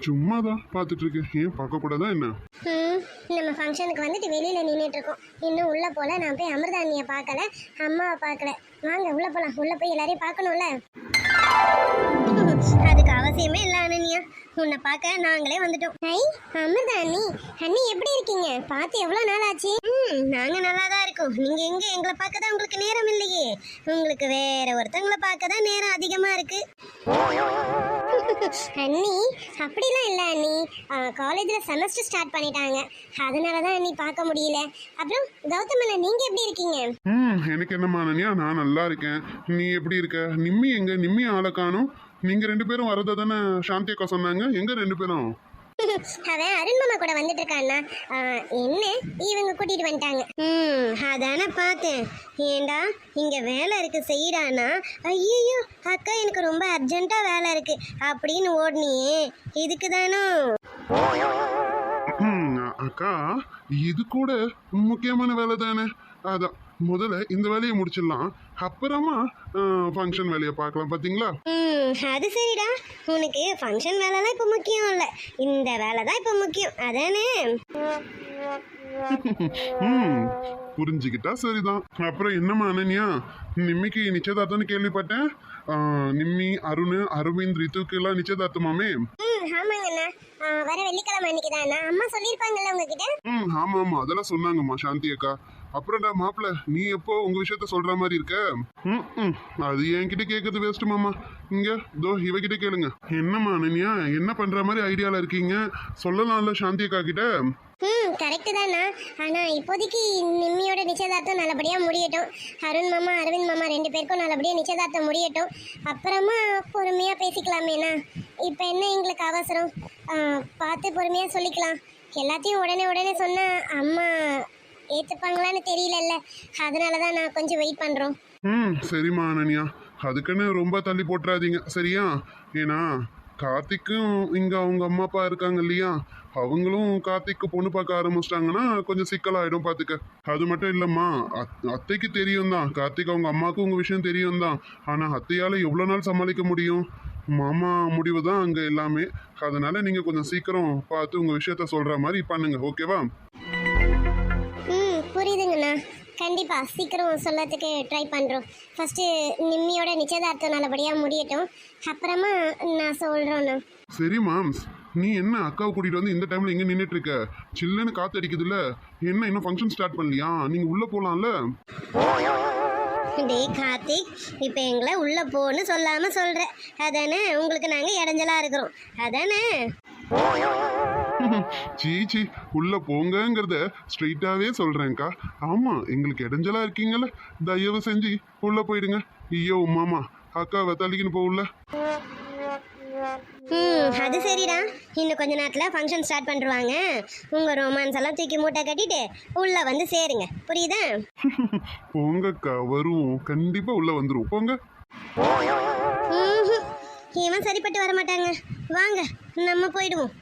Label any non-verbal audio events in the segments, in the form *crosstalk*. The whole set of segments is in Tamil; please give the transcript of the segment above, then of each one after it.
சும்மா தான் பார்த்துட்டு இருக்கேன் ஏன் பார்க்கக்கூடாதா என்ன? ம், நம்ம ஃபங்க்ஷனுக்கு வந்துட்டு வெளியில நின்றுட்டு இருக்கோம் இன்னும் உள்ள போல நான் போய் அமிர்தாண்ணியை பார்க்கல அம்மாவை பார்க்கல. வாங்க உள்ள போலாம். உள்ள போய் எல்லாரையும் பார்க்கணும்ல? அதுக்கு அவசியமே இல்லை அனன்யா. உன்னை பார்க்க நாங்களே வந்துட்டோம். ஐ அமிர்தா அண்ணி. அண்ணி எப்படி இருக்கீங்க? பார்த்து எவ்வளோ நாள் ஆச்சு ம் நாங்கள் நல்லா தான் இருக்கோம். நீங்கள் எங்கே? எங்களை பார்க்க தான் உங்களுக்கு நேரம் இல்லையே. உங்களுக்கு வேற ஒருத்தவங்களை பார்க்க தான் நேரம் அதிகமாக இருக்கு. *laughs* அண்ணி அப்படிலாம் இல்லை அண்ணி. காலேஜில் செமஸ்டர் ஸ்டார்ட் பண்ணிட்டாங்க. அதனால தான் அண்ணி பார்க்க முடியல. அப்புறம் கௌதம் அண்ணா நீங்கள் எப்படி இருக்கீங்க? ம் எனக்கு என்னம்மா அனன்யா? நான் நல்லா இருக்கேன். நீ எப்படி இருக்க? நிம்மி எங்க? நிம்மி ஆளை காணும். நீங்க ரெண்டு பேரும் வரதா தானே சாந்தி அக்கா சொன்னாங்க. எங்க ரெண்டு பேரும்? *laughs* அவன் அருண் மாமா கூட வந்துட்டு இருக்கான்னா. என்ன? இவங்க கூட்டிட்டு வந்துட்டாங்க. ம் அதானே பார்த்தேன். ஏண்டா இங்க வேலை இருக்கு செய்யறானா ஐயோ அக்கா எனக்கு ரொம்ப அர்ஜென்ட்டா வேலை இருக்கு. அப்படின்னு ஓடுனியே. இதுக்கு தானோ? அக்கா இது கூட முக்கியமான வேலை தானே. அதான். முதல்ல இந்த வேலையை முடிச்சிடலாம். அப்புறமா ஃபங்க்ஷன் வேலையை பார்க்கலாம். பார்த்தீங்களா அது சரிடா. உனக்கு ஃபங்க்ஷன் வேலைலாம் இப்போ முக்கியம் இல்லை. இந்த வேலை தான் இப்போ முக்கியம். அதானே? *laughs* புரிஞ்சுக்கிட்டா சரிதான். அப்புறம் என்னம்மா அனன்யா? நிம்மிக்கு நிச்சயதார்த்தம்னு கேள்விப்பட்டேன். நிம்மி அருண் அரவிந்த் ரித்துக்கு எல்லாம் நிச்சயதார்த்தமாமே ஆமாங்கண்ணா வர வெள்ளிக்கிழமை அன்னைக்கு தான் அம்மா சொல்லியிருப்பாங்கல்ல உங்ககிட்ட? ம் ஆமா ஆமா அதெல்லாம் சொன்னாங்கம்மா சாந்தி அக்கா. அப்புறம்டா மாப்பிள்ள நீ எப்போ உங்க விஷயத்த சொல்ற மாதிரி இருக்க? ம் ம் அது என்கிட்ட கேட்கறது வேஸ்ட் மாமா. இங்க தோ இவகிட்ட கேளுங்க. என்னம்மா அனன்யா என்ன பண்ற மாதிரி ஐடியால இருக்கீங்க? சொல்லலாம்ல சாந்தி அக்கா கிட்ட. ம் கரெக்டு தானா ஆனால் இப்போதைக்கு நிம்மியோட நிச்சயதார்த்தம் நல்லபடியாக முடியட்டும். அருண் மாமா அரவிந்த் மாமா ரெண்டு பேருக்கும் நல்லபடியாக நிச்சயதார்த்தம் முடியட்டும். அப்புறமா பொறுமையாக பேசிக்கலாமேண்ணா. இப்போ என்ன எங்களுக்கு அவசரம்? பார்த்து பொறுமையாக சொல்லிக்கலாம். எல்லாத்தையும் உடனே உடனே சொன்னால் அம்மா ஏற்றுப்பாங்களான்னு தெரியலல்ல. அதனால தான் நான் கொஞ்சம் வெயிட் பண்ணுறோம் ம். சரிம்மா அனன்யா. அதுக்குன்னு ரொம்ப தள்ளி போட்டுறாதீங்க. சரியா? ஏன்னா கார்த்திக்கும் இங்க அவங்க அம்மா அப்பா இருக்காங்க இல்லையா? அவங்களும் கார்த்திக்கு பொண்ணு பார்க்க ஆரம்பிச்சிட்டாங்கன்னா கொஞ்சம் சிக்கலாயிடும் பார்த்துக்க அது மட்டும் இல்லைம்மா. அத்- அத்தைக்கு தெரியும் தான் கார்த்திக் அவங்க அம்மாவுக்கும் உங்க விஷயம் தெரியும் தான் ஆனால் அத்தையால எவ்வளோ நாள் சமாளிக்க முடியும்? மாமா முடிவு தான் அங்கே எல்லாமே. அதனால நீங்கள் கொஞ்சம் சீக்கிரம் பார்த்து உங்கள் விஷயத்த சொல்கிற மாதிரி பண்ணுங்க. ஓகேவா? கண்டிப்பாக சீக்கிரம் சொல்லறதுக்கு ட்ரை பண்ணுறோம் ஃபஸ்ட்டு நிம்மியோட நிச்சயதார்த்தம் நல்லபடியாக முடியட்டும். அப்புறமா நான் சொல்கிறோண்ணா சரி மாம்ஸ் நீ என்ன அக்காவை கூட்டிட்டு வந்து இந்த டைம்ல இங்க நின்னுட்டு இருக்க? சில்லுன்னு காத்து அடிக்குதுல்ல என்ன இன்னும் ஃபங்க்ஷன் ஸ்டார்ட் பண்ணலையா? நீங்க உள்ள போலாம்ல? டேய் கார்த்திக் இப்போ எங்களை உள்ளே போன்னு சொல்லாமல் சொல்கிற அதானே உங்களுக்கு நாங்கள் இடைஞ்சலாக இருக்கிறோம். அதானே? சீ சீ உள்ள போங்கங்கிறத ஸ்ட்ரெயிட்டாவே சொல்றேன்க்கா. ஆமா எங்களுக்கு இடைஞ்சலா இருக்கீங்கல்ல தயவு செஞ்சு உள்ள போயிடுங்க. ஐயோ மாமா அக்காவை தள்ளிக்கின்னு போகல ம் அது சரிடா. இன்னும் கொஞ்ச நேரத்தில் ஃபங்க்ஷன் ஸ்டார்ட் பண்ணிருவாங்க. உங்கள் ரொமான்ஸ் எல்லாம் தூக்கி மூட்டை கட்டிட்டு உள்ளே வந்து சேருங்க. புரியுதா? போங்கக்கா வருவோம். கண்டிப்பா உள்ள வந்துரும் போங்க. இவன் சரிப்பட்டு வர மாட்டாங்க வாங்க நம்ம போயிடுவோம்.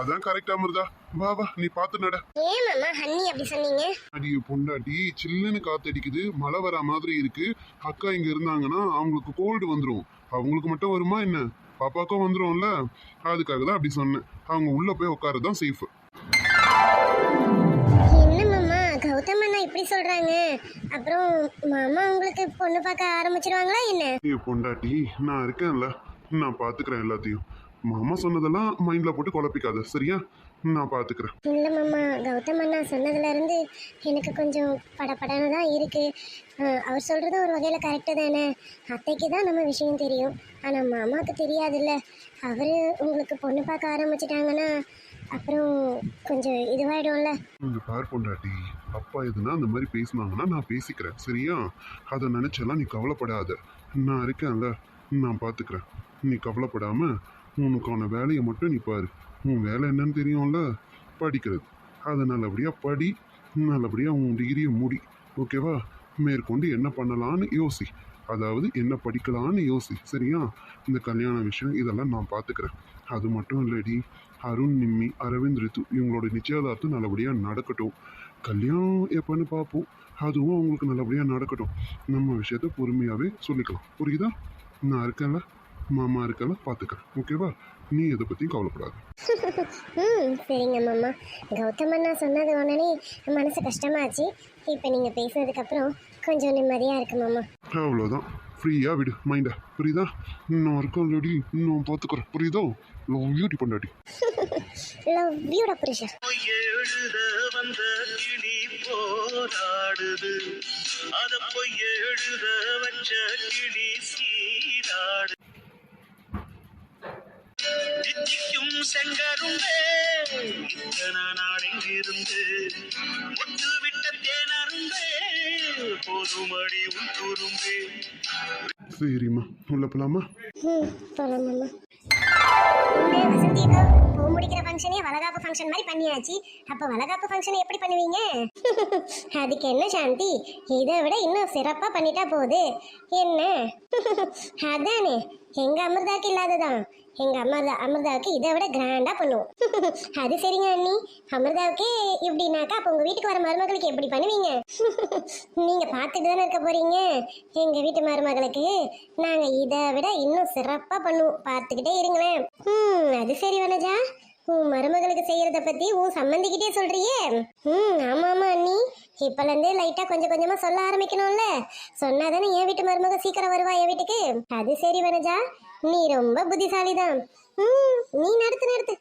அதான் கரெக்டா அமிர்தா வா வா நீ பார்த்து நட. ஏன் மாமா ஹன்னி அப்படி சொன்னீங்க? அடிய பொண்டாட்டி சில்லுன்னு காத்தடிக்குது. மழை வர மாதிரி இருக்கு. அக்கா இங்க இருந்தாங்கன்னா அவங்களுக்கு கோல்டு வந்துடும் அவங்களுக்கு மட்டும் வருமா என்ன? பாப்பாக்கும் வந்துரும்ல. அதுக்காக தான் அப்படி சொன்னேன். அவங்க உள்ள போய் உட்காரது தான் சேஃப் என்ன மாமா கௌதம் அண்ணா இப்படி சொல்கிறாங்க அப்புறம் மாமா உங்களுக்கு பொண்ணு பார்க்க ஆரம்பிச்சிருவாங்களா என்ன? பொண்டாட்டி நான் இருக்கேன்ல. நான் பாத்துக்கிறேன் எல்லாத்தையும். மாமா சொன்னதெல்லாம் மைண்ட்ல போட்டு குழப்பிக்காத சரியா? நான் பாத்துக்கிறேன். இல்லை மாமா கௌதம் அண்ணா சொன்னதுலேருந்து எனக்கு கொஞ்சம் படபடன்னு தான் இருக்குது அவர் சொல்கிறது ஒரு வகையில் கரெக்டு தானே? அத்தைக்கு தான் நம்ம விஷயம் தெரியும். ஆனால் மாமாவுக்கு தெரியாதுல்ல. அவர் உங்களுக்கு பொண்ணு பார்க்க ஆரம்பிச்சிட்டாங்கன்னா அப்புறம் கொஞ்சம் இதுவாயிடும்ல. இங்க பார் பொண்டாட்டி அப்பா எதுனா அந்த மாதிரி பேசினாங்கன்னா நான் பேசிக்கிறேன் சரியா? அதை நினைச்செல்லாம் நீ கவலைப்படாத. நான் இருக்கேன்ல நான் பாத்துக்கிறேன். நீ கவலைப்படாம உனக்கான வேலையை மட்டும் நீ பாரு. உன் வேலை என்னன்னு தெரியும்ல? படிக்கிறது. அதை நல்லபடியாக படி. நல்லபடியாக உன் டிகிரியை முடி. ஓகேவா மேற்கொண்டு என்ன பண்ணலான்னு யோசி. அதாவது என்ன படிக்கலான்னு யோசி. சரியா? இந்த கல்யாண விஷயம் இதெல்லாம் நான் பார்த்துக்கிறேன் அது மட்டும் இல்லடி. அருண் நிம்மி அரவிந்த் ரித்து இவங்களோட நிச்சயதார்த்தம் நல்லபடியாக நடக்கட்டும். கல்யாணம் எப்போன்னு பார்ப்போம் அதுவும் அவங்களுக்கு நல்லபடியாக நடக்கட்டும். நம்ம விஷயத்த பொறுமையாகவே சொல்லிக்கலாம். புரியுதா? நான் இருக்கேன்ல? மாமா இருக்கல பார்த்துக்கிறேன் ஓகேவா நீ எதை பற்றியும் கவலைப்படாத. *laughs* ம் சரிங்க மாமா. கௌதம் அண்ணா சொன்னது உடனே மனசு கஷ்டமாச்சு. இப்போ நீங்கள் பேசுனதுக்கப்புறம் கொஞ்சம் நிம்மதியாக இருக்கு மாமா. அவ்வளோதான் ஃப்ரீயாக விடு மைண்டை புரியுதா? இன்னும் இருக்கோம் ரெடி இன்னும் பார்த்துக்கிறேன் புரியுதோ? லவ் யூடி பண்ணாடி லவ் யூடா புருஷா எழுத வந்த கிளி போராடுது. அத பொய் எழுத வச்ச கிளி சீராடு தித்திக்கும் செங்கரும்பே. இத்தனை நாடெங்கிருந்து ஒட்டு விட்ட தேனரும்பே. போதுமடி உட்டுரும்பே சரிம்மா உள்ள போலாமா? முடிக்கிற ஃபங்க்ஷனே வளகாப்பு ஃபங்க்ஷன் மாதிரி பண்ணியாச்சு. அப்போ வளகாப்பு ஃபங்க்ஷன் எப்படி பண்ணுவீங்க? *laughs* அதுக்கு என்ன சாந்தி? இதை விட இன்னும் சிறப்பாக பண்ணிட்டா போகுது என்ன? *laughs* அதானே எங்க அமிர்தாக்கு இல்லாததான். எங்க அமிர்தா அமிர்தாவுக்கு இதை விட கிராண்டா பண்ணுவோம். *laughs* அது சரிங்க அண்ணி. அமிர்தாவுக்கு இப்படின்னாக்கா அப்போ உங்க வீட்டுக்கு வர மருமகளுக்கு எப்படி பண்ணுவீங்க? *laughs* நீங்க பார்த்துட்டு தானே இருக்க போறீங்க? எங்க வீட்டு மருமகளுக்கு நாங்க இதை விட இன்னும் சிறப்பா பண்ணுவோம். பார்த்துக்கிட்டே இருங்களேன். ம் அது சரி வனஜா. உன் மருமகளுக்கு செய்யறத பத்தி உன் சம்மந்திக்கிட்டே சொல்றியே. ம் ஆமா ஆமா அண்ணி. இப்பல இருந்தே லைட்டா கொஞ்சம் கொஞ்சமா சொல்ல ஆரம்பிக்கணும்ல. சொன்னாதானே என் வீட்டு மருமக சீக்கிரம் வருவா என் வீட்டுக்கு? அது சரி வனஜா. நீ ரொம்ப புத்திசாலிதான். ம் நீ நடத்து நடத்து.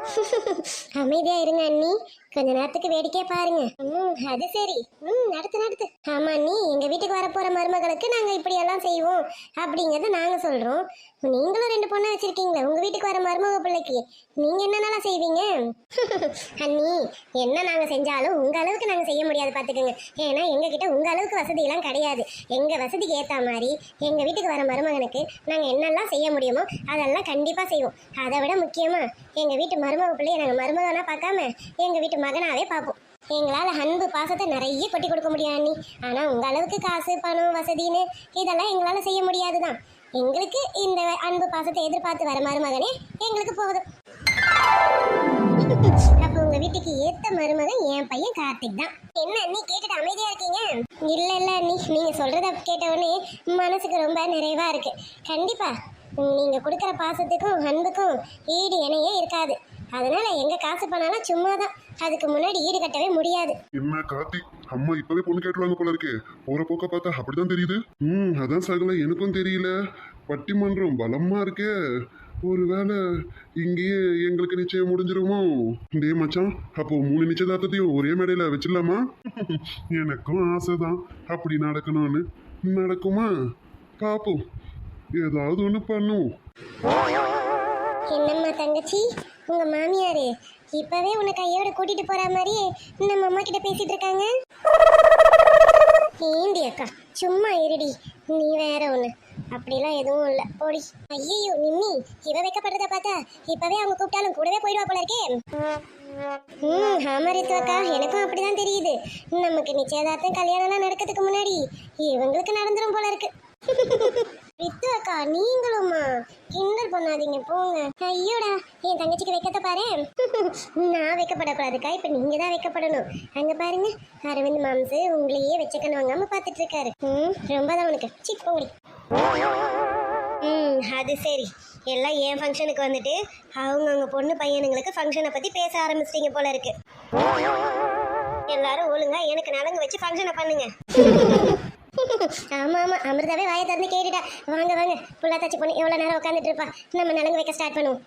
*laughs* அமைதியா இருங்க அண்ணி. கொஞ்ச நேரத்துக்கு வேடிக்கை பாருங்க. ம் அது சரி. ம் நடத்து நடத்து. ஆமா நீ எங்க வீட்டுக்கு வர போற மருமகளுக்கு நாங்க இப்படி எல்லாம் செய்வோம் அப்படிங்கறத நாங்க சொல்றோம். நீங்களும் ரெண்டு பொண்ணை வச்சிருக்கீங்களே உங்க வீட்டுக்கு வர மருமக பிள்ளைக்கு. நீங்க என்னென்னலாம் செய்வீங்க? *laughs* அண்ணி என்ன நாங்க செஞ்சாலும் உங்க அளவுக்கு நாங்க செய்ய முடியாது பாத்துக்கோங்க. ஏன்னா எங்க கிட்ட உங்க அளவுக்கு வசதி எல்லாம் கிடையாது. எங்க வசதிக்கு ஏத்த மாதிரி எங்க வீட்டுக்கு வர மருமகனுக்கு நாங்க என்னெல்லாம் செய்ய முடியுமோ அதெல்லாம் கண்டிப்பா செய்வோம். அதை விட முக்கியமா எங்க வீட்டு மருமக பிள்ளைய நாங்க மருமகனா பார்க்காம எங்க வீட்டு மகனாவே பார்ப்போம். எங்களால் அன்பு பாசத்தை நிறைய கொட்டி கொடுக்க முடியும் அண்ணி. ஆனால் உங்க அளவுக்கு காசு பணம் வசதின்னு இதெல்லாம் எங்களால் செய்ய முடியாதுதான். எங்களுக்கு இந்த அன்பு பாசத்தை எதிர்பார்த்து வர மருமகனே எங்களுக்கு போதும். அப்போ உங்க வீட்டுக்கு ஏத்த மருமகன் என் பையன் கார்த்திக் தான். என்ன நீ கேட்டுட்டு அமைதியா இருக்கீங்க? இல்ல இல்ல நீ நீங்க சொல்றத கேட்ட உடனே மனசுக்கு ரொம்ப நிறைவா இருக்கு. கண்டிப்பா நீங்க கொடுக்குற பாசத்துக்கும் அன்புக்கும் ஈடு இணையே இருக்காது. அதனால எங்க காசு பண்ணாலும் சும்மா தான் அதுக்கு முன்னாடி ஈடு கட்டவே முடியாது. என்ன கார்த்திக் அம்மா இப்பவே பொண்ணு கேட்டுருவாங்க போல இருக்கே. போற போக்க பார்த்தா அப்படிதான் தெரியுது. ம் அதான் சகல எனக்கும் தெரியல. பட்டிமன்றம் பலமா இருக்கே. ஒருவேளை இங்கேயே எங்களுக்கு நிச்சயம் முடிஞ்சிருமோ? டே மச்சான் அப்போ மூணு நிச்சயதார்த்தத்தையும் ஒரே மேடையில வச்சிடலாமா? எனக்கும் ஆசைதான். அப்படி நடக்கணும்னு. நடக்குமா? பாப்போம். ஏதாவது ஒன்று பண்ணுவோம். என்னம்மா தங்கச்சி? உங்க மாமியாரு இப்பவே உன்னை கையோட கூட்டிட்டு போற மாதிரியே நம்ம அம்மா கிட்ட பேசிட்டு இருக்காங்க? ஏண்டி அக்கா சும்மா இருடி. நீ வேற ஒண்ணு. அப்படிலாம் எதுவும் இல்ல. போடி. ஐயோ நிம்மி இவ வைக்கப்படுறத பார்த்தா இப்பவே அவங்க கூப்பிட்டாலும் கூடவே போயிடுவா போல இருக்கே. ம் ஆமா ரித்து அக்கா. எனக்கும் அப்படிதான் தெரியுது. நமக்கு நிச்சயதார்த்தம் கல்யாணம்லாம் நடக்கிறதுக்கு முன்னாடி இவங்களுக்கு நடந்துரும் போல இருக்கு. ரித்து அக்கா நீங்களும்மா. கிண்டல் பண்ணாதீங்க போங்க. ஐயோடா என் தங்கச்சிக்கு வைக்கத்த பாரு. நான் வைக்கப்படக்கூடாதுக்கா இப்போ நீங்க தான் வைக்கப்படணும். அங்கே பாருங்க அரவிந்த் மாம்சு உங்களையே வச்சுக்கணும் வாங்காமல் பார்த்துட்டு இருக்காரு. ம் ரொம்ப தான் உனக்கு. சி போடி. ம் அது சரி. எல்லாம் என் ஃபங்க்ஷனுக்கு வந்துட்டு அவங்கவுங்க பொண்ணு பையனுங்களுக்கு ஃபங்க்ஷனை பத்தி பேச ஆரம்பிச்சிட்டீங்க போல இருக்கு. எல்லாரும் ஒழுங்கா எனக்கு நலங்கு வச்சு ஃபங்க்ஷனை பண்ணுங்க. ஆமா ஆமா. அமிர்தாவே வாயை திறந்து கேட்டுட்டா. வாங்க வாங்க. புள்ளாத்தாச்சி பொண்ணு எவ்வளவு நேரம் உட்காந்துட்டு இருப்பா நம்ம நலங்கு வைக்க ஸ்டார்ட் பண்ணுவோம்.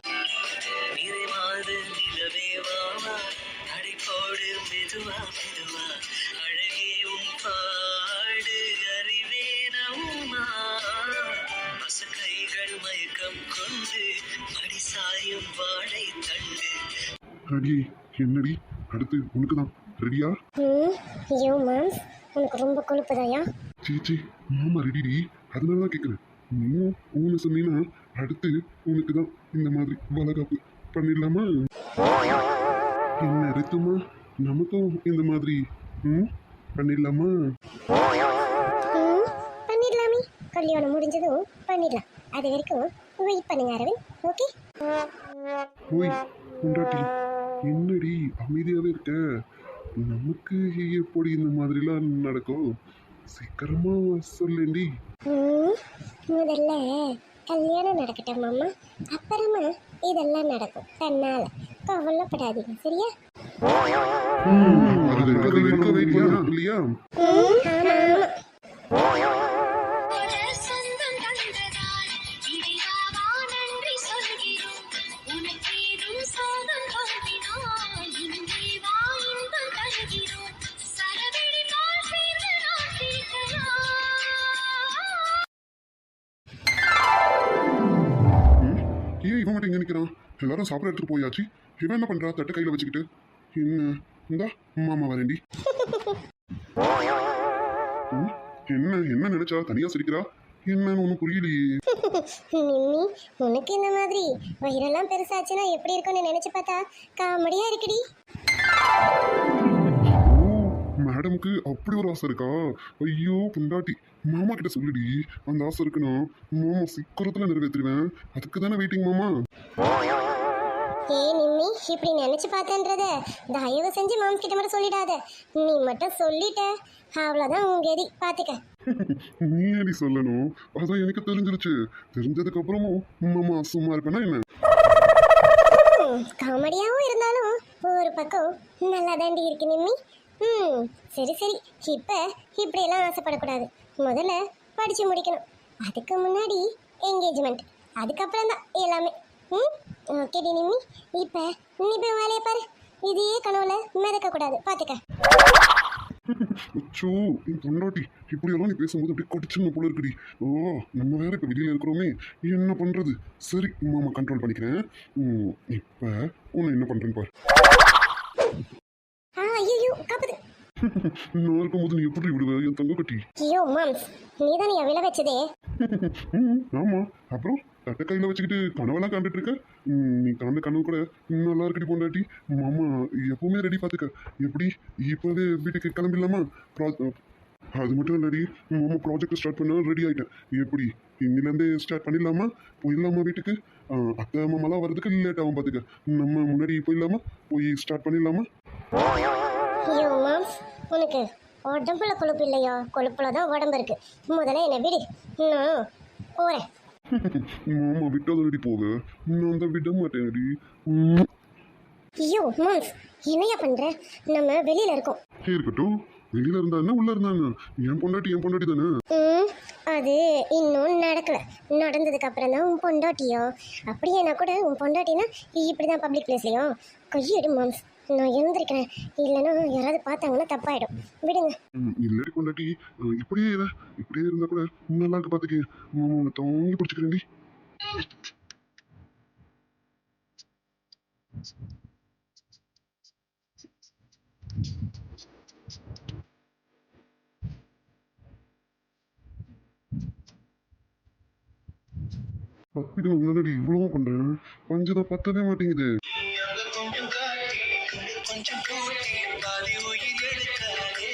அடி என்னடி? அடுத்து உனக்கு தான் ரெடியா? ம் ஐயோ மாம்ஸ். உனக்கு ரொம்ப கொழுப்புதாயா? சீச்சி மாமா ரெடிடி அதனால தான் கேட்குறேன் நீயும் ஊன்னு சொன்னீங்கன்னா அடுத்து உனக்கு தான் இந்த மாதிரி வளகாப்பு பண்ணிடலாமா? என்ன ரித்துமா? நமக்கும் இந்த மாதிரி ம் பண்ணிடலாமா? பண்ணிடலாமே. கல்யாணம் முடிஞ்சதும் பண்ணிடலாம். அது வரைக்கும் வெயிட் பண்ணுங்க அரவிந்த். ஓகே ஓய் பொண்டாட்டி. என்னடி அமைதியாவே இருக்க? நமக்கு எப்படி இந்த மாதிரிலாம் நடக்கும். சீக்கிரமா சொல்லேண்டி முதல்ல கல்யாணம் நடக்கட்டும் மாமா. அப்புறமா இதெல்லாம் நடக்கும். தன்னால. கவலைப்படாதீங்க சரியா? இல்லையா? இங்க நிற்கிறான் எல்லாரும் சாப்பிட எடுத்துட்டு போயாச்சு. இவன் என்ன பண்றா? தட்டு கையில் வச்சுக்கிட்டு. என்ன? இந்தா மாமா வரேன்டி. என்ன என்ன நினைச்சா? தனியா சிரிக்கிறா? என்னன்னு ஒன்றும் புரியலையே. உனக்கு இந்த மாதிரி வயிறெல்லாம் பெருசாச்சுன்னா எப்படி இருக்கும்னு நினைச்சு பார்த்தா காமெடியா இருக்குடி. மேடம்க்கு அப்படி ஒரு ஆசை இருக்கா? ஐயோ பொண்டாட்டி. மாமா கிட்ட சொல்லுடி. அந்த ஆசை இருக்குன்னா மாமா சீக்கிரத்துல நிறைவேற்றிடுவேன். அதுக்கு தானே வெயிட்டிங் மாமா? ஏய் நிம்மி இப்படி நினைச்சு பார்த்தேன்றத தயவு செஞ்சு மாம்ஸ் கிட்ட மட்டும் சொல்லிடாத. நீ மட்டும் சொல்லிட்ட. அவ்வளோதான் உங்க எதி பார்த்துக்க *laughs* நீ ஏடி சொல்லணும்? அதான் எனக்கு தெரிஞ்சிருச்சு. தெரிஞ்சதுக்கு அப்புறமும் மாமா சும்மா இருப்பேனா என்ன? ம், காமெடியாவும் இருந்தாலும் ஒரு பக்கம் நல்லா தாண்டி இருக்கு நிம்மி. ம் சரி சரி. இப்போ இப்படியெல்லாம் ஆசைப்படக்கூடாது. முதல்ல படித்து முடிக்கணும். அதுக்கு முன்னாடி என்கேஜ்மெண்ட் அதுக்கப்புறம் தான் எல்லாமே. ம் ஓகேடி நிம்மி. இப்போ நீ போய் வேலையை பாரு. இதையே கனவுல மிதக்கக்கூடாது. பார்த்துக்க அச்சோ என் பொண்டாட்டி. இப்படியெல்லாம் நீ பேசும்போது அப்படியே கொடிச்சுன்னு போல இருக்குடி. ஓ நம்ம வேற இப்போ வெளியில இருக்கிறோமே. என்ன பண்றது? சரி மாமா கண்ட்ரோல் பண்ணிக்கிறேன். ம், இப்ப உன்னை என்ன பண்றேன்னு பாரு. ஐயோ காப்பது நான் இருக்கும்போது நீ எப்படி விடுவ? என் தங்க கட்டி. ஐயோ மாம்ஸ் நீ தானே விழ வச்சதே. ஆமா. அப்புறம் தட்டை கையில வச்சுக்கிட்டு கனவெல்லாம் காண்டுட்டு இருக்க. நீ காண்ட கனவு கூட நல்லா இருக்கடி பொண்டாட்டி. மாமா எப்பவுமே ரெடி பாத்துக்க. எப்படி? இப்பவே வீட்டுக்கு கிளம்பிடலாமா? அது மட்டும் இல்லடி. மாமா ப்ராஜெக்ட் ஸ்டார்ட் பண்ண ரெடி ஆயிட்டேன். எப்படி? இன்னிலேருந்தே ஸ்டார்ட் பண்ணிடலாமா? போயிடலாமா வீட்டுக்கு? அத்தை மாமாலாம் வர்றதுக்கு லேட் ஆகும் பார்த்துக்க நம்ம முன்னாடி போயிடலாமா? போய் ஸ்டார்ட் பண்ணிடலாமா? ஐயோ மாம்ஸ் உனக்கு உடம்புல கொழுப்பு இல்லையா? கொழுப்புல தான் உடம்பு இருக்கு. முதல்ல என்னை விடு. நான் போகிறேன் *laughs* மாமா விட்டாதடி போக நான் தான் விட மாட்டேன்டி. ஐயோ மாம்ஸ் என்னையா பண்ற? நம்ம வெளியில இருக்கோம். இருக்கட்டும். வெளியில இருந்தா என்ன? உள்ள இருந்தாங்க என் பொண்டாட்டி என் பொண்டாட்டி தானே? ம் அது இன்னும் நடக்கல. நடந்ததுக்கு அப்புறம் தான் உன் பொண்டாட்டியோ? அப்படியே நான் கூட உன் பொண்டாட்டினா இப்படி தான் பப்ளிக் பிளேஸ்லையோ கையெடு மாம்ஸ் நான் எழுந்திருக்கிறேன். இல்லைன்னா யாராவது பார்த்தாங்கன்னா தப்பாயிடும். விடுங்க. இல்லடி கொண்டாட்டி இப்படியே இரு. இப்படியே இருந்தா கூட நல்லா இருக்கு பாத்துக்க. மாமா பிடிச்சிக்கிறேன்டி. இது முன்னாடி இவ்வளவு பண்றேன் கொஞ்சம் பத்தவே மாட்டேங்குது. கொஞ்சம் கூட்டி பாதி உயிர் எடுக்காதே.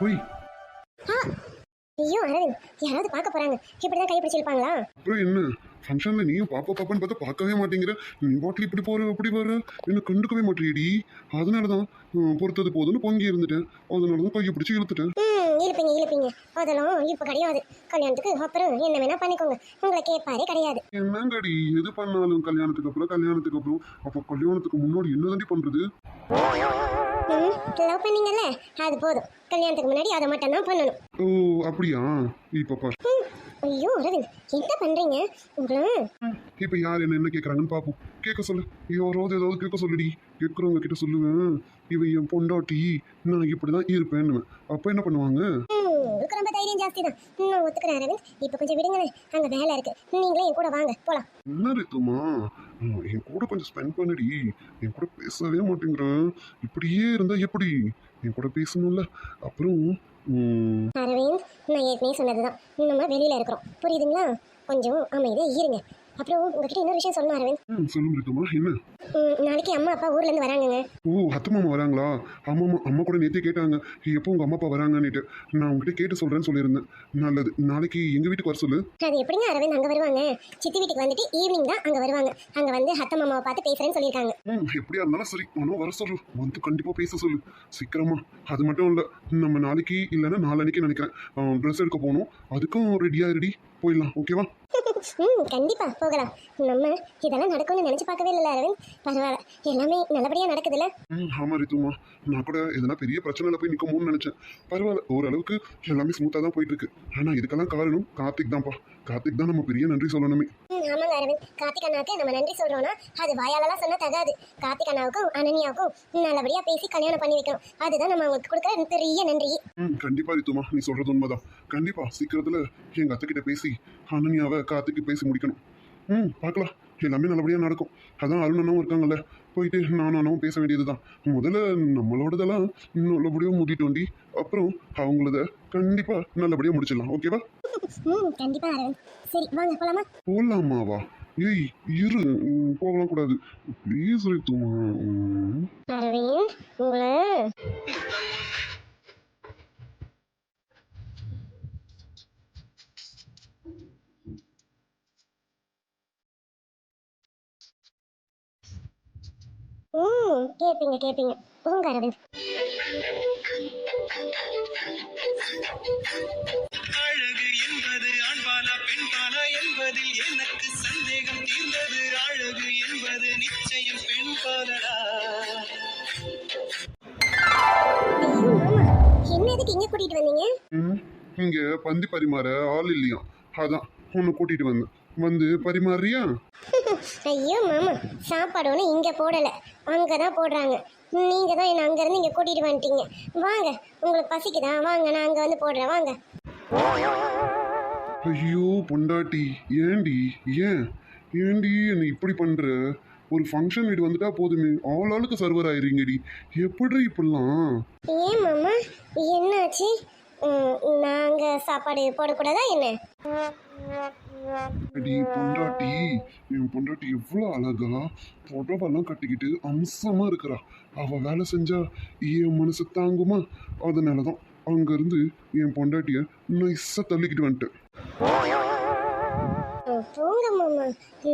போய் ஐயோ அரவிந்த் யாராவது பார்க்க போறாங்க. இப்படிதான் கை பிடிச்சிருப்பாங்களா அப்புறம் என்ன? ஃபங்க்ஷன்ல நீயும் பாப்பா பாப்பான்னு பார்த்தா பார்க்கவே மாட்டேங்கிற. நீ பாட்டில் இப்படி போற அப்படி போற என்ன கண்டுக்கவே மாட்டேடி அதனால தான் பொறுத்தது போதுன்னு பொங்கி இருந்துட்டேன். அதனால தான் கையை பிடிச்சி இழுத்துட்டேன். இழுப்பீங்க இழுப்பீங்க அதெல்லாம் இப்போ கிடையாது. கல்யாணத்துக்கு அப்புறம் என்ன வேணா பண்ணிக்கோங்க. உங்களை கேட்பாரே கிடையாது. என்னங்கடி எது பண்ணாலும் கல்யாணத்துக்கு அப்புறம் கல்யாணத்துக்கு அப்புறம்? அப்போ கல்யாணத்துக்கு முன்னாடி என்னதாண்டி பண்றது? லவ் பண்ணீங்கல்ல? அது போதும். கல்யாணத்துக்கு முன்னாடி அதை மட்டும் தான் பண்ணணும். ஓ அப்படியா? இப்ப பாரு ம், ஐயோ அரவிந்த் என்ன பண்றீங்க? உங்களை? இப்ப யார் என்ன என்ன கேக்குறாங்கன்னு பாப்போம். கேட்க சொல்லு. யாராவது ஏதாவது கேட்க சொல்லுடி. கேட்கறவங்க கிட்ட சொல்லுவேன். இவன் என் பொண்டாட்டி நான் இப்படிதான் இருப்பேன்னு அப்ப என்ன பண்ணுவாங்க? உங்களுக்கு ரொம்ப தைரியம் ஜாஸ்தி தான் நான் ஒத்துக்கிறேன் அரவிந்த். இப்போ கொஞ்சம் விடுங்களேன். அங்கே வேலை இருக்கு. நீங்களே என் கூட வாங்க. போலாம். என்ன இருக்குமா? என் கூட கொஞ்சம் ஸ்பெண்ட் பண்ணுடி. என் கூட பேசவே மாட்டேங்கிறேன் இப்படியே இருந்தா எப்படி? என் கூட பேசணும்ல. அப்புறம் அரவிந்த் நான் ஏற்கனவே சொன்னதுதான். நம்ம வெளியில இருக்கிறோம். புரியுதுங்களா? கொஞ்சம் அமைதியா இருங்க. அப்புறம் உங்ககிட்ட இன்னொரு விஷயம் சொல்லணும் அரவிந்த். ம் சொல்லுங்க இருக்குமா என்ன? ம், நாளைக்கு அம்மா அப்பா ஊர்ல இருந்து வராங்கங்க. ஓ அத்தை மாமா வராங்களா? ஆமாம்மா அம்மா கூட நேற்றே கேட்டாங்க. எப்போ உங்கள் அம்மா அப்பா வராங்கன்னுட்டு. நான் உங்ககிட்ட கேட்டு சொல்கிறேன்னு சொல்லியிருந்தேன். நல்லது. நாளைக்கு எங்கள் வீட்டுக்கு வர சொல்லு. அது எப்படிங்க அரவிந்த் அங்க வருவாங்க? சித்தி வீட்டுக்கு வந்துட்டு ஈவினிங் தான் அங்க வருவாங்க. அங்க வந்து அத்தை மாமாவை பார்த்து பேசுறேன்னு சொல்லியிருக்காங்க. ம் எப்படியா இருந்தாலும் சரி. ஆனால் வர சொல்லு. வந்து கண்டிப்பாக பேச சொல்லு. சீக்கிரமா. அது மட்டும் இல்லை. நம்ம நாளைக்கு இல்லைன்னா நாளன்னைக்கு நினைக்கிறேன். ட்ரெஸ் எடுக்க போகணும். அதுக்கும் ரெடியாக ரெடி போயிடலாம் ஓகேவா *laughs* ம் கண்டிப்பா போகலாம். நம்ம இதெல்லாம் நடக்கும்னு நினைச்சு பார்க்கவே இல்லை அரவிந்த். பரவாயில்ல எல்லாமே நல்லபடியா நடக்குதுல்ல? ம் ஆமாம் ரித்துமா. நான் கூட எதனா பெரிய பிரச்சனையில் போய் நிற்குமோன்னு நினச்சேன். பரவாயில்ல ஓரளவுக்கு எல்லாமே ஸ்மூத்தாக தான் போயிட்டு இருக்கு ஆனால் இதுக்கெல்லாம் காரணம் கார்த்திக் தான்ப்பா. கார்த்திக் தான் நம்ம பெரிய நன்றி சொல்லணுமே. ஆமாங்க அரவிந்த் கார்த்திக் அண்ணாவுக்கு நம்ம நன்றி சொல்றோம்னா அது வாயாலலாம் சொன்னா தகாது. கார்த்திக் அண்ணாவுக்கும் அனன்யாவுக்கும் நல்லபடியாக பேசி கல்யாணம் பண்ணி வைக்கணும். அதுதான் நம்ம அவங்களுக்கு கொடுக்குற பெரிய நன்றி. ம் கண்டிப்பாக ரித்துமா நீ சொல்கிறது உண்மைதான். கண்டிப்பாக சீக்கிரத்தில் எங்கள் அத்தைக்கிட்ட பேசி அனன்யாவை கார்த்திக்கு பேசி முடிக்கணும். ம் பார்க்கலாம். எல்லாமே நல்லபடியாக நடக்கும். அதான் அருண் அண்ணாவும் இருக்காங்கல்ல. போயிட்டு நானும் அண்ணாவும் பேச வேண்டியது தான் முதல்ல நம்மளோடதெல்லாம் நல்லபடியாக மூடிட்டு வண்டி அப்புறம் அவங்களத கண்டிப்பாக நல்லபடியாக முடிச்சிடலாம். ஓகேவா? கண்டிப்பா சரி வாங்க போலாமா? போகலாமாவா ஏய் இரு. போகலாம் கூடாது. ப்ளீஸ் ரித்துமா. ம். கேட்பீங்க கேட்பீங்க போங்க அரவிந்த். இங்கே பந்தி பரிமாற ஆள் இல்லையா? அதான் உன்னை கூட்டிகிட்டு வந்தேன். வந்து பரிமாறியா? ஐயோ மாமா சாப்பாடு ஒன்றும் இங்கே போடலை. அங்கே தான் போடுறாங்க. நீங்கள் தான் என்னை அங்கேருந்து இங்கே கூட்டிகிட்டு வந்துட்டீங்க. வாங்க உங்களுக்கு பசிக்குதா? வாங்க நான் அங்கே வந்து போடுறேன். வாங்க. ஐயோ பொண்டாட்டி ஏண்டி ஏன்? ஏண்டி என்னை இப்படி பண்ற? ஒரு ஃபங்க்ஷன் வீடு வந்துட்டா போதுமே. ஆள் ஆளுக்கு சர்வர் ஆயிருங்கடி. எப்படி இப்படிலாம்? ஏன் மாமா? என்னாச்சு? நாங்கள் சாப்பாடு போடக்கூடாதா என்ன? அடி பொண்டாட்டி. என் பொண்டாட்டி எவ்வளோ அழகா. புடவெல்லாம் கட்டிக்கிட்டு அம்சமாக இருக்கிறா. அவள் வேலை செஞ்சா என் மனசு தாங்குமா? அதனால தான் அங்கேருந்து என் பொண்டாட்டியை நைஸாக தள்ளிக்கிட்டு வந்துட்டேன். ம், போங்க மாமா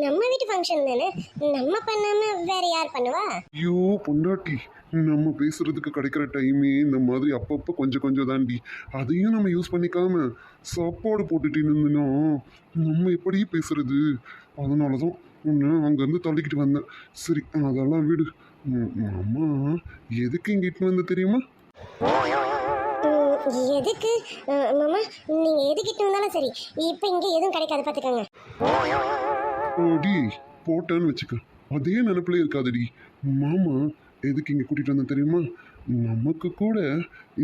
நம்ம வீட்டு ஃபங்க்ஷன் தானே? நம்ம பண்ணாமல் வேற யார் பண்ணுவா? ஐயோ பொண்டாட்டி. நம்ம பேசுறதுக்கு கிடைக்கிற டைமே இந்த மாதிரி அப்பப்போ கொஞ்சம் கொஞ்சம் தாண்டி. அதையும் நம்ம யூஸ் பண்ணிக்காம சாப்பாடு போட்டுட்டு இருந்தோம்னா நம்ம எப்படி பேசுறது? அதனால தான் உன்னை அங்கேருந்து தள்ளிக்கிட்டு வந்தேன். சரி அதெல்லாம் விடு. அம்மா எதுக்கு இங்கே இட்டு வந்து தெரியுமா? எதுக்கு? மாமா நீங்கள் எதுக்கிட்டு வந்தாலும் சரி. இப்போ இங்கே எதுவும் கிடைக்காது பார்த்துக்கோங்க ஓடி போட்டேன்னு வச்சுக்க. அதே நினப்பிலே இருக்காதடி. மாமா எதுக்கு இங்கே கூட்டிகிட்டு வந்தேன் தெரியுமா? நமக்கு கூட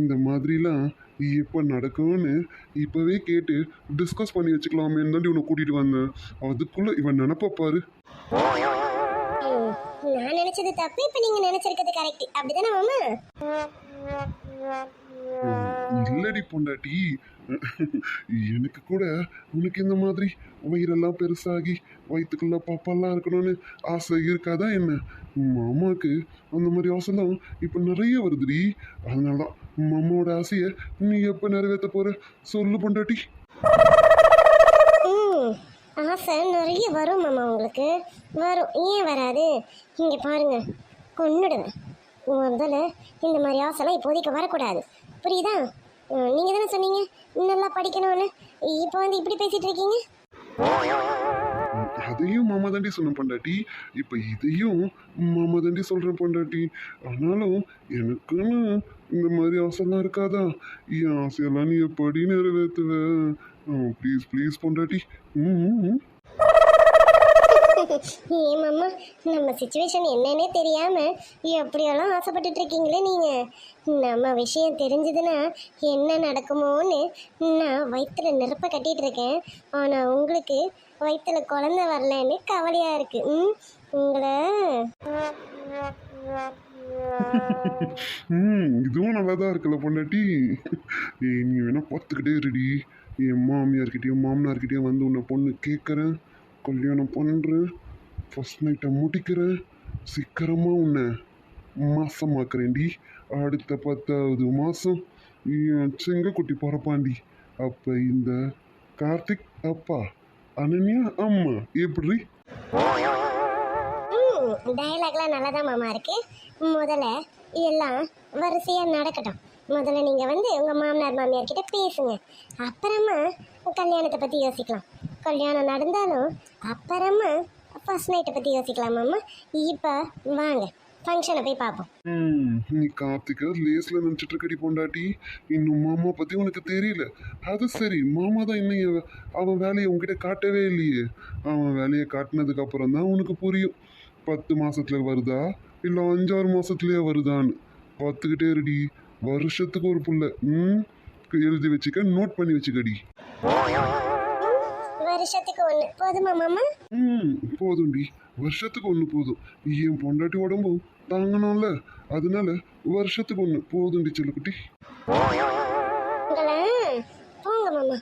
இந்த மாதிரிலாம் எப்போ நடக்கும்னு இப்போவே கேட்டு டிஸ்கஸ் பண்ணி வச்சுக்கலாமேன்னு தாண்டி உன்னை கூட்டிகிட்டு வந்தேன். அதுக்குள்ளே இவன் நினப்ப பாரு. நான் நினைச்சது தப்பு. இப்போ நீங்க நினைச்சிருக்கிறது கரெக்ட் அப்படிதானே மாமா? இல்லடி பொண்டாட்டி. எனக்கு கூட உனக்கு இந்த மாதிரி வயிறெல்லாம் பெருசாகி வயிற்றுக்குள்ள பாப்பாலாம் இருக்கணும்னு ஆசை இருக்காதா என்ன? மாமாவுக்கு அந்த மாதிரி ஆசைலாம் இப்போ நிறைய வருதுடி. அதனால தான் மாமாவோட ஆசையை நீ எப்போ நிறைவேற்ற போகிற சொல்லு பொண்டாட்டி. ம் ஆசை நிறைய வரும் மாமா உங்களுக்கு. வரும். ஏன் வராது? இங்கே பாருங்க. கொன்னுடுவேன். முதல்ல இந்த மாதிரி ஆசைலாம் இப்போதைக்கு வரக்கூடாது. புரியுதா? நீங்கள் தானே சொன்னீங்க? நல்லா படிக்கணும்னு. இப்போ வந்து இப்படி பேசிட்டு இருக்கீங்க? அதையும் மாமா தாண்டி சொன்ன பொண்டாட்டி. இப்போ இதையும் மாமா தாண்டி சொல்கிறேன் பொண்டாட்டி. ஆனாலும் எனக்குன்னு இந்த மாதிரி ஆசைலாம் இருக்காதா? என் ஆசையெல்லாம் நீ எப்படி நிறைவேற்றுவ ப்ளீஸ் ப்ளீஸ் பொண்டாட்டி ம் ம், ஏன் மாமா நம்ம சுச்சுவேஷன் என்னன்னே தெரியாமல் எப்படியெல்லாம் ஆசைப்பட்டுட்டு இருக்கீங்களே நீங்கள் நம்ம விஷயம் தெரிஞ்சதுன்னா என்ன நடக்குமோன்னு நான் வயிற்றுல நெருப்ப கட்டிகிட்டு இருக்கேன் ஆனால் உங்களுக்கு வயிற்றில் குழந்த வரலன்னு கவலையாக இருக்குது ம் உங்களை ம் இதுவும் நல்லா தான் இருக்குல்ல பொண்டாட்டி? ஏய் நீ வேணா பார்த்துக்கிட்டே இருடி. என் மாமியார்கிட்டயும் மாமனார்கிட்டயும் வந்து உன்னை பொண்ணு கேட்குறேன் கல்யாணம் பண்ணுறேன் ஃபர்ஸ்ட் நைட்டை முடிக்கிறேன். சீக்கிரமாக உன்னை மாசமாக்குறேன்டி. அடுத்த பத்தாவது மாதம் செங்க செங்கக்குட்டி பிறப்பாண்டி அப்போ இந்த கார்த்திக் அப்பா அனன்யா அம்மா எப்படி? டயலாக்லாம் நல்லா தான் மாமா இருக்கு. முதல்ல எல்லாம் வரிசையாக நடக்கட்டும். முதல்ல நீங்கள் வந்து உங்கள் மாமனார் மாமியார் கிட்ட பேசுங்க. அப்புறமா கல்யாணத்தை பற்றி யோசிக்கலாம். கல்யாணம் நடந்தாலும் அப்புறமா ஃபர்ஸ்ட் நைட்டை பற்றி யோசிக்கலாம் இப்போ வாங்க ஃபங்க்ஷனை போய் பார்ப்போம் ம் நீ கார்த்திகை லேஸ்ல நினச்சிட்டு இருக்கடி பொண்டாட்டி. இன்னும் மாமா பத்தி உனக்கு தெரியல. அது சரி மாமா தான் இன்னும் அவன் வேலையை உன்கிட்ட காட்டவே இல்லையே. அவன் வேலையை காட்டினதுக்கு அப்புறம் தான் உனக்கு புரியும். பத்து மாசத்துல வருதா? இல்லை அஞ்சாறு மாசத்துலயே வருதான்னு. பார்த்துக்கிட்டே இருடி. வருஷத்துக்கு ஒரு புள்ள. ம் எழுதி வச்சுக்க நோட் பண்ணி வச்சுக்கடி. வருஷத்துக்கு ஒன்று போதுமா மாமா? ம் போதும்டி. வருஷத்துக்கு ஒன்று போதும். என் பொண்டாட்டி உடம்பும் தாங்கணும்ல. அதனால வருஷத்துக்கு ஒன்று போதும்டி செல்லக்குட்டி. போங்க மாமா.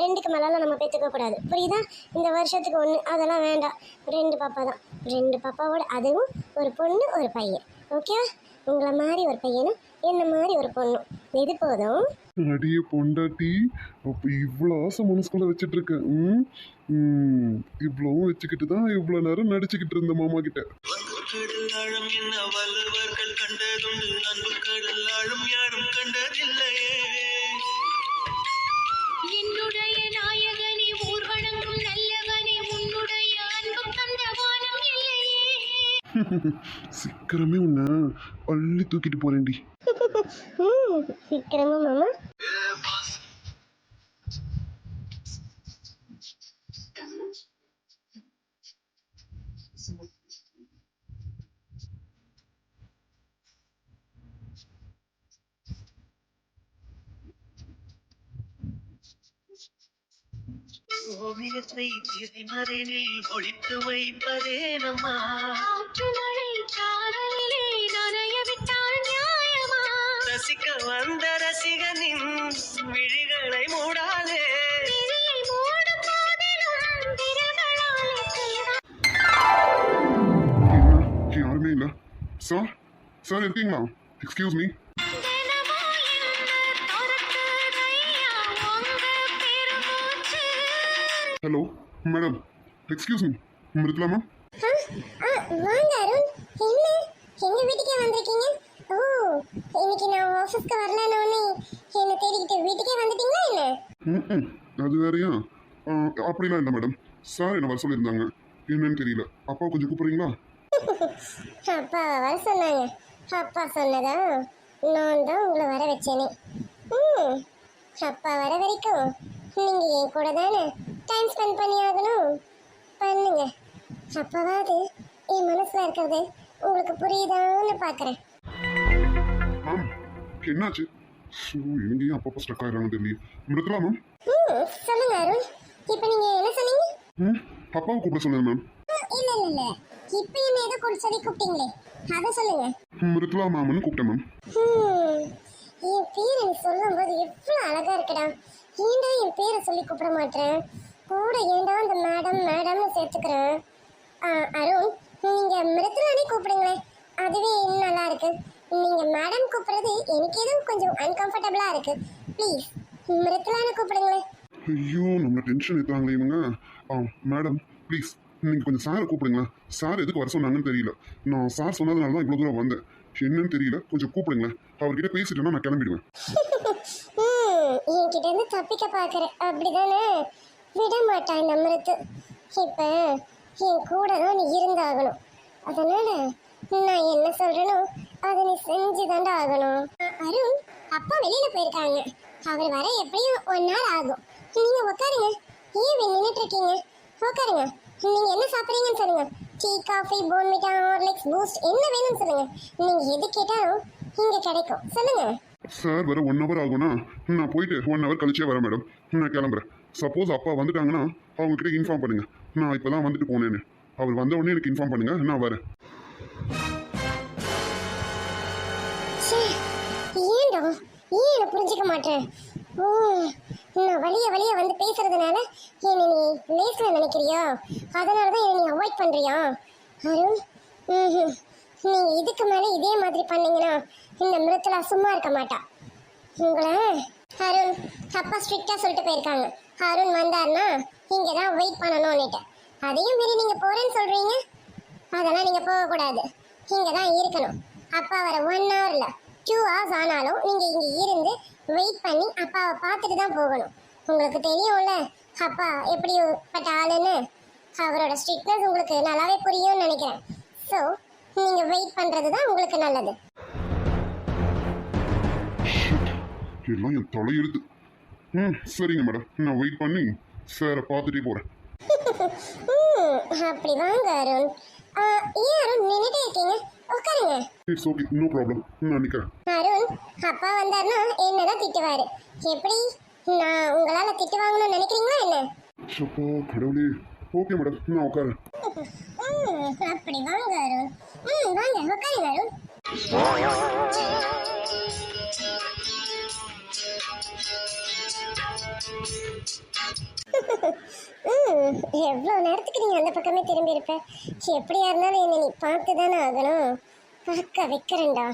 ரெண்டுக்கு மேலாம் நம்ம பெற்றுக்க கூடாது. புரியுதா? இந்த வருஷத்துக்கு ஒன்று அதெல்லாம் வேண்டாம். ரெண்டு பாப்பா தான். ரெண்டு பாப்பாவோட அதுவும் ஒரு பொண்ணு ஒரு பையன். ஓகே உங்களை மாதிரி ஒரு பையனும் என்ன மாதிரி ஒரு பொண்ணும். இது போதும்? அடியே பொண்டாட்டி அப்போ இவ்வளோ ஆசை மனசுக்குள்ள வச்சுட்டு இருக்க ம்? ம் இவ்வளவும் வச்சுக்கிட்டு தான் இவ்வளோ நேரம் நடிச்சுக்கிட்டு இருந்த மாமா கிட்ட. கடல் ஆழம் என்ன வல்லுவர்கள் கண்டதுண்டு அன்பு கடல் ஆழம் யாரும் கண்டதில்லையே. சீக்கிரமே உன்னை அள்ளி தூக்கிட்டு போறேன்டி. ம் *laughs* சீக்கிரமா மாமா. ஓவியத்தை திரைமறைவில் ஒழித்து வைப்பதேனம்மா காற்று மழை காதலிலே நனைய விட்டால் நியாயமா? ரசிக்க வந்த ரசிகனின் விழிகளை என்ன யாருமே இல்லை. சார் சார் இருக்கீங்களா excuse me hello madam excuse me இருக்கலாமா வாங்க அருண். என்ன? எங்க வீட்டுக்கே வந்திருக்கீங்க? ஓ இன்னைக்கு நான் ஆஃபீஸ்க்கு வரலன்னு என்னை தேடிக்கிட்டு வீட்டுக்கே வந்துட்டீங்களா என்ன? அது வேறையா? அப்படிலாம் இல்லை மேடம் சார் என்ன வர சொல்லியிருந்தாங்க. என்னன்னு தெரியல. அப்பா கொஞ்சம் கூப்பிடுறீங்களா? *laughs* அப்பா வர சொன்னாங்க. அப்பா சொன்னதா? நான் தான் உங்களை வர வச்சேனே. ம் அப்பா வர வரைக்கும் நீங்க என் கூட தானே டைம் ஸ்பெண்ட் பண்ணி ஆகணும் பண்ணுங்க. அப்பவாவது என் மனசுல இருக்கிறது உங்களுக்கு புரியுதான்னு பார்க்கறேன் மேம் என்னாச்சு? ஸோ இவங்க ஏன் அப்பப்போ ஸ்டக் ஆகிறாங்க தெரியல மிருதுலா மேம் ம் சொல்லுங்க அருண். இப்போ நீங்க என்ன சொன்னீங்க? ம் அப்பாவை கூப்பிட சொன்னேன் மேம் ஆ, இல்ல இல்ல இல்ல. இப்போ என்ன ஏதோ கூட சொல்லி கூப்பிட்டீங்களே. அதை சொல்லுங்க. மிருதுலா மேம்னு கூப்பிட்டேன் மேம் ஹம், என் பேரை நீ சொல்லும்போது எவ்வளோ அழகா இருக்குடா. ஏன்டா என் பேரை சொல்லி கூப்பிட மாட்டேன் கூட ஏன்டா அந்த மேடம் மேடம்னு சேர்த்துக்கிறேன்? அருண் நீங்க மிருத்துலானே கூப்பிடுங்களேன் அதுவே இன்னும் நல்லா இருக்கு. நீங்க மேடம் கூப்பிடுறது எனக்கு ஏதோ கொஞ்சம் அன்கம்ஃபர்டபுளா இருக்கு. ப்ளீஸ் மிருத்துலான்னு கூப்பிடுங்களேன் ஐயோ நம்ம டென்ஷன் ஏற்றுறாங்களே இவங்க. ஆ மேடம் ப்ளீஸ் நீங்கள் கொஞ்சம் சாரை கூப்பிடுங்களேன் சார் எதுக்கு வர சொன்னாங்கன்னு தெரியல. நான் சார் சொன்னதுனால தான் இவ்வளோ தூரம் வந்தேன். என்னன்னு தெரியல. கொஞ்சம் கூப்பிடுங்களேன் அவர்கிட்ட பேசிட்டேன்னா நான் கிளம்பிடுவேன். *laughs* என்கிட்ட இருந்து தப்பிக்க பார்க்குறேன் அப்படிதானே? விட மாட்டான் இந்த இப்போ என் கூட தான் நீ இருந்தாகணும். அதனால நான் என்ன சொல்றேனோ அதை நீ செஞ்சு தாண்டா ஆகணும். அருண் அப்பா வெளியில போயிருக்காங்க. அவர் வர எப்படியும் ஒன் நாள் ஆகும். நீங்க உட்காருங்க ஏன் நின்றுட்டு இருக்கீங்க உட்காருங்க நீங்க என்ன சாப்பிட்றீங்கன்னு சொல்லுங்க. Tea coffee Bournvita Horlicks Boost என்ன வேணும்னு சொல்லுங்க. நீங்க எது கேட்டாலும் இங்க கிடைக்கும். சொல்லுங்க. சார் வர ஒன் ஹவர் ஆகும்னா நான் போயிட்டு ஒன் ஹவர் கழிச்சே வரேன் மேடம். நான் கிளம்புறேன். சப்போஸ் அப்பா வந்துட்டாங்கன்னா அவங்கக்கிட்ட இன்ஃபார்ம் பண்ணுங்க. நான் இப்போ தான் வந்துட்டு போனேன்னு. அவர் வந்த உடனே எனக்கு இன்ஃபார்ம் பண்ணுங்க. நான் வரேன். ஏன்டா? ஏன் என்ன புரிஞ்சுக்க மாட்டேன் நான் வழிய வழிய வந்து பேசுறதுனால என்னை நீ லேசில் நினைக்கிறியா? அதனால தான் என்னை நீ அவாய்ட் பண்ணுறியா அருண் நீங்கள் இதுக்கு மேலே இதே மாதிரி பண்ணீங்கன்னா இந்த மிருத்துல சும்மா இருக்க மாட்டா. உங்களை அருண் அப்பா ஸ்ட்ரிக்டாக சொல்லிட்டு போயிருக்காங்க. அருண் வந்தாருன்னா இங்கே தான் வெயிட் பண்ணணும்னுட்டு. அதையும் மீறி நீங்கள் போகிறேன்னு சொல்கிறீங்க அதெல்லாம் நீங்கள் போகக்கூடாது. இங்கே தான் இருக்கணும். அப்பா வர ஒன் ஹவர்ல டூ ஹவர்ஸ் ஆனாலும் நீங்கள் இங்கே இருந்து வெயிட் பண்ணி அப்பாவை பார்த்துட்டு தான் போகணும். உங்களுக்கு தெரியும்ல அப்பா எப்படிப்பட்ட ஆளுன்னு? அவரோட ஸ்ட்ரிக்ட்னஸ் உங்களுக்கு நல்லாவே புரியும்னு நினைக்கிறேன். ஸோ நீங்கள் வெயிட் பண்ணுறது தான் உங்களுக்கு நல்லது. எல்லாம் என் தலையெழுத்து ம் சரிங்க மேடம். நான் வெயிட் பண்ணி சாரை பார்த்துட்டே போகிறேன் *laughs* அப்படி வாங்க அருண். ஏன் அருண் நின்றுட்டே இருக்கீங்க? உட்காருங்க. இட்ஸ் ஓகே நோ ப்ராப்ளம் நான் நிற்கிறேன் அருண் அப்பா வந்தாருன்னா என்னதான் திட்டுவாரு. எப்படி? நான் உங்களால திட்டு வாங்கணும்னு நினைக்கிறீங்களா என்ன? ஷப்பா கடவுளே. ஓகே மேடம் நான் உட்காரேன் ம், அப்படி வாங்க அருண். ம் வாங்க உட்காருங்க அருண். எவ்வளோ நேரத்துக்கு நீ அந்த பக்கமே திரும்பி இருப்ப எப்படியா இருந்தாலும் என்னை நீ பார்த்து தானே ஆகணும். பார்க்க வைக்கிறேன்டா.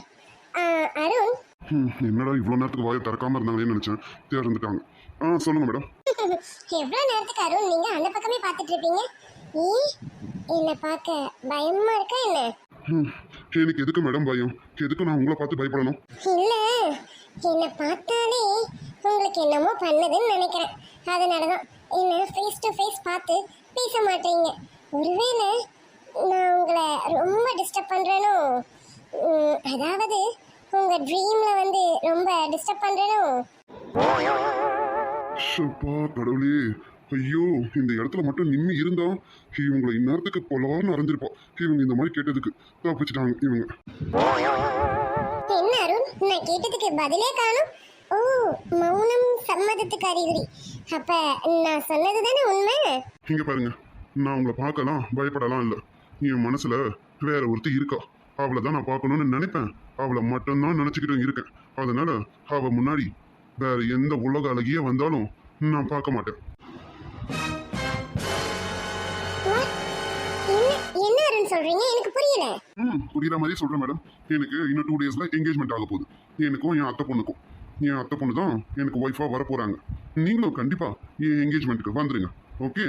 அருண்? ம், என்னடா இவ்வளோ நேரத்துக்கு வாயை திறக்காம இருந்தாங்களேன்னு நினச்சேன். திறந்துட்டாங்க ஆ சொல்லுங்க மேடம். *laughs* எவ்வளோ நேரத்துக்கு அருண் நீங்க அந்த பக்கமே பார்த்துட்டு இருப்பீங்க? நீ என்னை பார்க்க பயமா இருக்கா என்ன? ம், எனக்கு எதுக்கு மேடம் பயம்? எதுக்கு நான் உங்களை பார்த்து பயப்படணும்? இல்ல என்னை பார்த்தாலே உங்களுக்கு என்னமோ பண்ணுதுன்னு நினைக்கிறேன். அதனால தான் என்ன ஃபேஸ் டு ஃபேஸ் பார்த்து பேச மாட்டீங்க. ஒருவேளை நான் உங்களை ரொம்ப டிஸ்டர்ப் பண்ணுறேனோ அதாவது உங்க ட்ரீம்ல வந்து ரொம்ப டிஸ்டர்ப் பண்ணுறேனோ கடவுளே. ஐயோ இந்த இடத்துல மட்டும் நிம்மி இருந்தா இவங்களை இந்நேரத்துக்கு பொலார்னு அரைஞ்சிருப்பா இவங்க இந்த மாதிரி கேட்டதுக்கு தப்பிச்சிட்டாங்க இவங்க. என்ன அருண்? நான் கேட்டதுக்கு பதிலே காணும். ஓ மௌனம் சம்மதத்துக்கு அறிகுறி அப்ப நான் சொன்னது தானே உண்மை? இங்க பாருங்க நான் உங்களை பார்க்கலாம் பயப்படலாம் இல்லை. என் மனசுல வேற ஒருத்தி இருக்கா. அவளை தான் நான் பார்க்கணும்னு நினைப்பேன். அவளை மட்டும்தான் நினச்சிக்கிட்டு இருக்கேன். அதனால அவ முன்னாடி வேற எந்த உலக அழகியே வந்தாலும் நான் பார்க்க மாட்டேன். சொல்றீங்க? எனக்கு புரியல. ம் புரியுற மாதிரி சொல்கிறேன் மேடம் எனக்கு இன்னும் டூ டேஸில் என்கேஜ்மெண்ட் ஆக போகுது. எனக்கும் என் அத்தை பொண்ணுக்கும். என் அத்தை பொண்ணு தான் எனக்கு ஒய்ஃபாக வர போகிறாங்க நீங்களும் கண்டிப்பாக என் என்கேஜ்மெண்ட்டுக்கு வந்துருங்க. ஓகே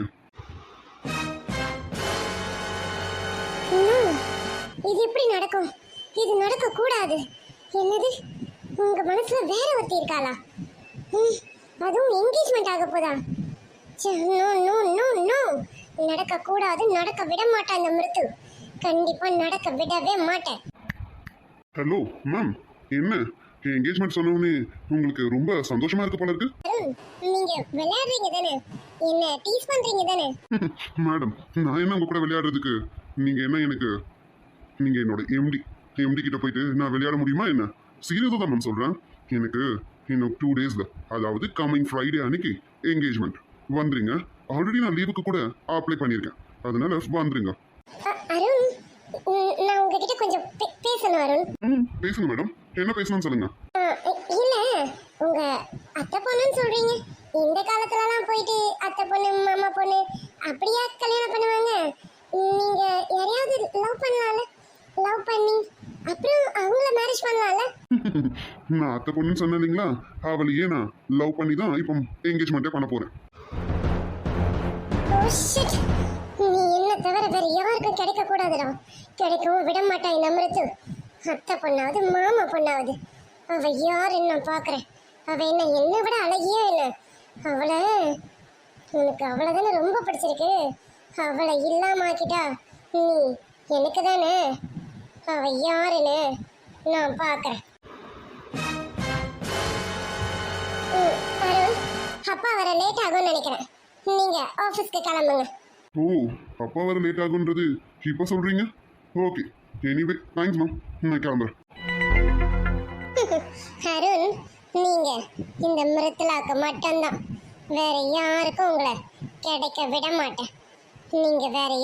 இது எப்படி நடக்கும்? இது நடக்க கூடாது என்னது? உங்க மனசுல வேற ஒருத்தி இருக்காளா? அதுவும் என்கேஜ்மெண்ட் ஆக போதா? நோ நோ நோ நோ நடக்க கூடாது நடக்க விட மாட்டேன் இந்த மிருத்து. கண்டிப்பா நடக்க விடவே மாட்டேன். ஹலோ மேம் என்ன? என் என்கேஜ்மெண்ட் சொன்னோடனே உங்களுக்கு ரொம்ப சந்தோஷமா இருக்கு போல இருக்கு. நீங்க விளையாடுறீங்க தானே? என்ன டீஸ் பண்றீங்க தானே? *laughs* மேடம் நான் என்ன உங்க கூட விளையாடுறதுக்கு? நீங்க என்ன எனக்கு? நீங்க என்னோட எம்டி எம்டி கிட்ட போயிட்டு நான் விளையாட முடியுமா என்ன? சீரியஸாக தான் மேம் சொல்றேன். எனக்கு இன்னும் டூ டேஸ்ல அதாவது கம்மிங் ஃப்ரைடே அன்னைக்கு என்கேஜ்மெண்ட் வந்துருங்க. ஆல்ரெடி நான் லீவுக்கு கூட அப்ளை பண்ணியிருக்கேன். அதனால வந்துருங்க. அருண் நான் உங்ககிட்ட கொஞ்சம் பேசணும் அருண். ம் பேசுங்க மேடம். என்ன பேசணும்னு சொல்லுங்க. இல்ல உங்க அத்தை பொண்ணுன்னு சொல்றீங்க. இந்த காலத்துலலாம் போயிட்டு அத்தை பொண்ணு மாமா பொண்ணு அப்படியா கல்யாணம் பண்ணுவாங்க? நீங்க யாரையாவது லவ் பண்ணலாம்ல? லவ் பண்ணி அப்புறம் அவங்கள மேரேஜ் பண்ணலாம்ல? *laughs* நான் அத்தை பொண்ணுன்னு சொன்னேன் இல்லைங்களா? அவளையே நான் லவ் பண்ணி தான் இப்போ என்கேஜ்மெண்ட்டே பண்ண போறேன். என்ன தவிர வேறு யாருக்கும் கிடைக்கக்கூடாதுடா. கிடைக்கவும் விட மாட்டாய் நம்மளுக்கு அத்தை பொண்ணாவது மாமா பொண்ணாவது. அவள் யாருன்னு நான் பார்க்குறேன் அவ என்ன என்னை விட அழகியா என்ன? அவளை உனக்கு அவளை தானே ரொம்ப பிடிச்சிருக்கு. அவளை இல்லாமக்கிட்டா நீ எனக்கு தானே? அவள் யாருன்னு நான் பார்க்குறேன் ம், அப்பா வர லேட் ஆகும்னு நினைக்கிறேன். நீங்கள் ஆஃபீஸ்க்கு கிளம்புங்க. ஓ அப்பா வர லேட் ஆகுன்றது இப்போ சொல்றீங்க? ஓகே எனிவே தேங்க்ஸ் மேம் நான் கிளம்புறேன். *laughs* அருண் நீங்க இந்த மிருத்தலாக்கு மட்டும்தான். வேற யாருக்கும் உங்களை கிடைக்க விட மாட்டேன். நீங்க வேற